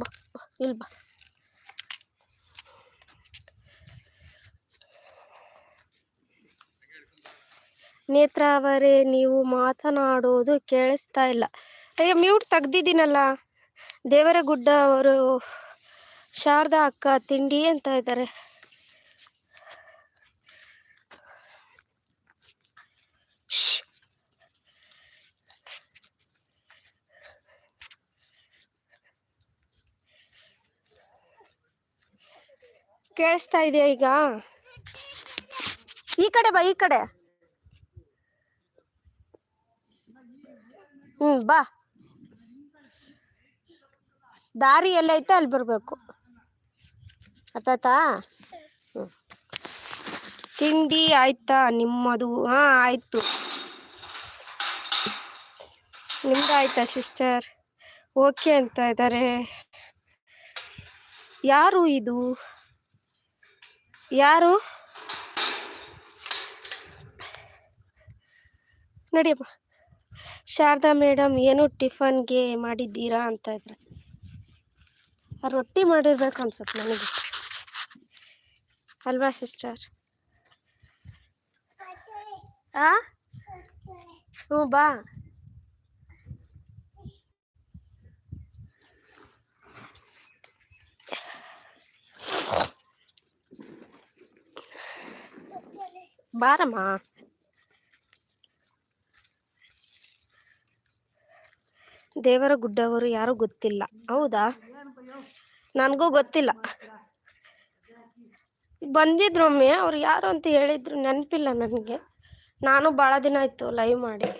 ಬಾ ಬಾ ಇಲ್ಲಿ ಬಾ ನೇತ್ರ ಅವರೇ, ನೀವು ಮಾತನಾಡೋದು ಕೇಳಿಸ್ತಾ ಇಲ್ಲ. ಅಯ್ಯೋ ಮ್ಯೂಟ್ ತೆಗ್ದಿದ್ದೀನಲ್ಲ. ದೇವರ ಗುಡ್ಡ ಅವರು, ಶಾರದಾ ಅಕ್ಕ, ತಿಂಡಿ ಅಂತ ಇದ್ದಾರೆ. ಕೇಳಿಸ್ತಾ ಇದೆಯಾ ಈಗ? ಈ ಕಡೆ ಬಾ, ಈ ಕಡೆ. ಹ್ಮ್, ಬಾ. ದಾರಿ ಎಲ್ಲೈತೆ, ಅಲ್ಲಿ ಬರಬೇಕು. ಅರ್ಥಾಯ್ತಾ? ಆಯ್ತಾ ತಿಂಡಿ ಆಯ್ತಾ ನಿಮ್ಮದು? ಹಾಂ, ಆಯಿತು. ನಿಮ್ದು ಆಯ್ತಾ, ಸಿಸ್ಟರ್? ಓಕೆ ಅಂತ ಇದ್ದಾರೆ ಯಾರು ಇದು? ಯಾರು? ನಡಿಯಪ್ಪ ಶಾರದಾ ಮೇಡಮ್ ಏನು ಟಿಫನ್ಗೆ ಮಾಡಿದ್ದೀರಾ ಅಂತ ಇದ್ರೆ. ರೊಟ್ಟಿ ಮಾಡಿರ್ಬೇಕು ಅನ್ಸುತ್ತೆ ನನಗೆ. ಅಲ್ವಾ ಸಿಸ್ಟರ್? ಆ? ಹ್ಞೂ, ಬಾ. ಬಾರಮ್ಮ ದೇವರ ಗುಡ್ಡವರು ಯಾರೂ ಗೊತ್ತಿಲ್ಲ. ಹೌದಾ? ನನಗೂ ಗೊತ್ತಿಲ್ಲ. ಬಂದಿದ್ರು ಒಮ್ಮೆ ಅವ್ರು ಯಾರು ಅಂತ ಹೇಳಿದ್ರು ನೆನಪಿಲ್ಲ ನನಗೆ. ನಾನು ಭಾಳ ದಿನ ಆಯಿತು ಲೈವ್ ಮಾಡಿ.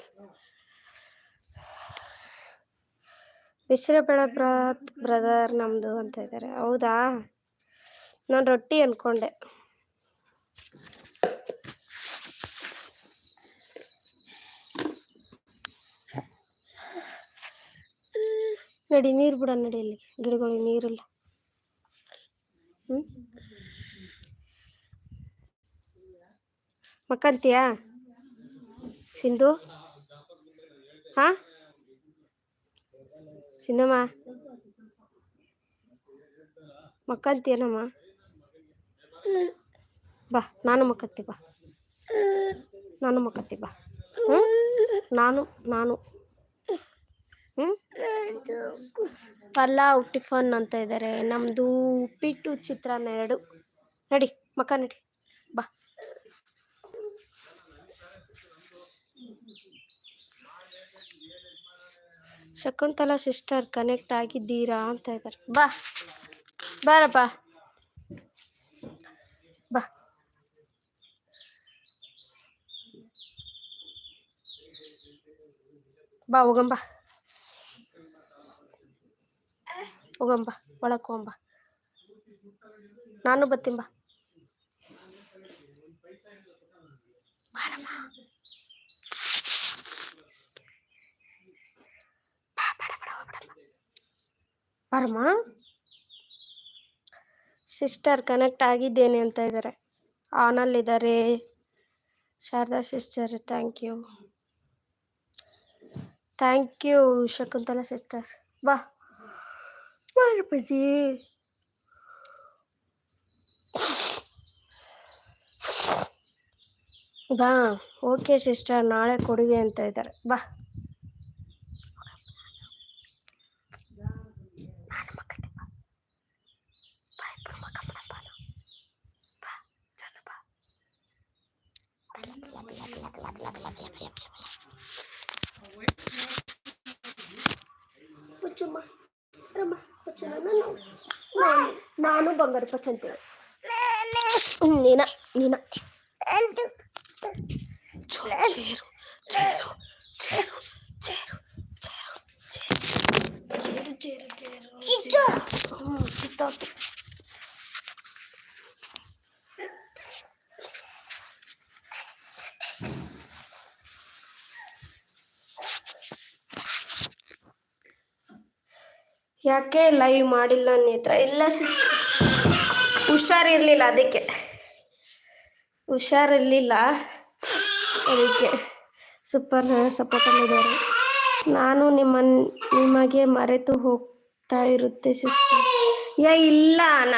ಬಿಸಿರಬೇಳೆ ಬ್ರತ್ ಬ್ರದರ್ ನಮ್ಮದು ಅಂತ ಇದ್ದಾರೆ ಹೌದಾ? ನಾನು ರೊಟ್ಟಿ ಅಂದ್ಕೊಂಡೆ ನಡಿ, ನೀರು ಬಿಡ ನಡಿ ಅಲ್ಲಿ. ಗಿಡಗಳಿಗೆ ನೀರಿಲ್ಲ. ಹ್ಞೂ ಮಕ್ಕಂತೀಯಾ? ಸಿಂಧು? ಹಾಂ? ಸಿಂಧಮ್ಮ ಮಕ್ಕಂತೀಯನಮ್ಮ? ಬಾ, ನಾನು ಮಕ್ಕತ್ತಿ ಬಾ. ನಾನು ಮಕ್ಕತ್ತಿ ಬಾ. ನಾನು ನಾನು. ಪಲಾವ್ ಟಿಫನ್ ಅಂತ ಇದ್ದಾರೆ ನಮ್ಮದು ಉಪ್ಪಿಟ್ಟು ಚಿತ್ರಾನ್ನ ಎರಡು. ನಡಿ ಮಕ್ಕ ನಡಿ. ಬಾ. ಶಕುಂತಲಾ ಸಿಸ್ಟರ್ ಕನೆಕ್ಟ್ ಆಗಿದ್ದೀರಾ ಅಂತ ಇದ್ದಾರೆ ಬಾ. ಬಾರಪ್ಪ. ಬಾ. ಬಾ ಹೋಗಂಬ ಹೋಗಂಬ ಒಳಕ್ಕೆ ಹೋಗಂಬ. ನಾನು ಬರ್ತೀನಿ ಬರಮ್ಮ. ಬಾರಮ್ಮ. ಸಿಸ್ಟರ್ ಕನೆಕ್ಟ್ ಆಗಿದ್ದೇನೆ ಅಂತ ಇದ್ದಾರೆ ಆನಲ್ಲಿದ್ದಾರೆ Sharada sister thank you thank you Shakuntala sister ಬಾ. பருப்பச்சி ಬಾ ಓಕೆ ಸಿಸ್ಟರ್ ನಾಳೆ ಕೊಡುವೆ ಅಂತ ಇದ್ದಾರೆ ಬಾ ಪುಚ್ಚಮ್ಮ ರಮ್ಮ నాను బంగారు పచ్చని నేనా నేనా. చేరు ಯಾಕೆ ಲೈವ್ ಮಾಡಿಲ್ಲ ನೇತ್ರ ಇಲ್ಲ ಸಿಸ್ ಹುಷಾರಿರ್ಲಿಲ್ಲ ಅದಕ್ಕೆ. ಹುಷಾರಿರ್ಲಿಲ್ಲ ಅದಕ್ಕೆ. ಸೂಪರ್ ಸಪೋರ್ಟಲ್ಲಿದ್ದಾರೆ ನಾನು ನಿಮ್ಮ, ನಿಮಗೆ ಮರೆತು ಹೋಗ್ತಾ ಇರುತ್ತೆ ಸಿಸ್ಟರ್ ಯಾ, ಇಲ್ಲ ನನ್ನ